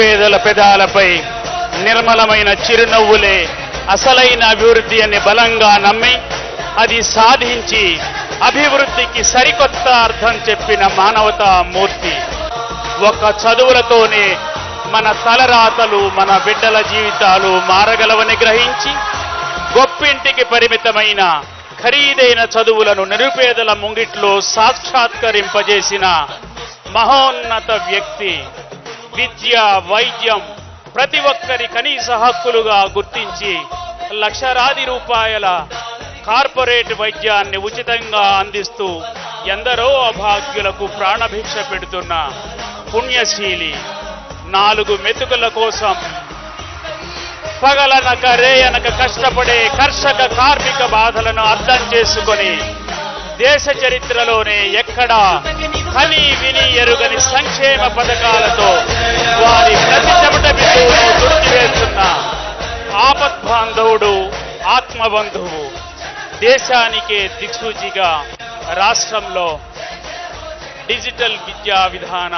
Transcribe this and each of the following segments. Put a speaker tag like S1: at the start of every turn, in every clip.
S1: నిరుపేదల పెదాలపై నిర్మలమైన చిరునవ్వులే అసలైన అభివృద్ధి అని బలంగా నమ్మి అది సాధించి అభివృద్ధికి సరికొత్త అర్థం చెప్పిన మానవతా మూర్తి. ఒక చదువులతోనే మన తలరాతలు మన బిడ్డల జీవితాలు మారగలవని గ్రహించి గొప్పింటికి పరిమితమైన ఖరీదైన చదువులను నిరుపేదల ముంగిట్లో సాక్షాత్కరింపజేసిన మహోన్నత వ్యక్తి విద్య వైద్యం ప్రతి ఒక్కరి కనీస హక్కులుగా గుర్తించి లక్షలాది రూపాయల కార్పొరేట్ వైద్యాన్ని ఉచితంగా అందిస్తూ ఎందరో అభాగ్యులకు ప్రాణభిక్ష పెడుతున్న పుణ్యశీలి నాలుగు మెతుకుల కోసం పగలనక రేయనక కష్టపడే కర్షక కార్మిక బాధలను అర్థం చేసుకొని దేశ చరిత్రలోనే ఎక్కడా కని విని ఎరుగని సంక్షేమ పథకాలతో వారి ప్రతి చెమట బిందువును తుడిచివేస్తున్న ఆపద్బాంధవుడు ఆత్మబంధువు దేశానికే దిక్సూచిగా రాష్ట్రంలో డిజిటల్ విద్యా విధాన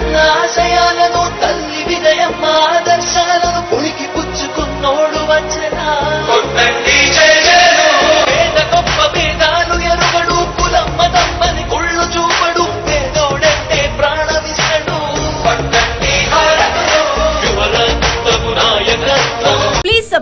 S2: జగన్న ఆశయాలను తల్లి విజయమ్మ ఆదర్శాలను పుడికి పుచ్చుకున్నోడు వచ్చిన పేద గొప్ప భేదాలు ఎరుగడు కులమ్మ తమ్మని కుళ్ళు చూపడు పేదోడంటే ప్రాణమిస్తాడు
S3: ప్లీజ్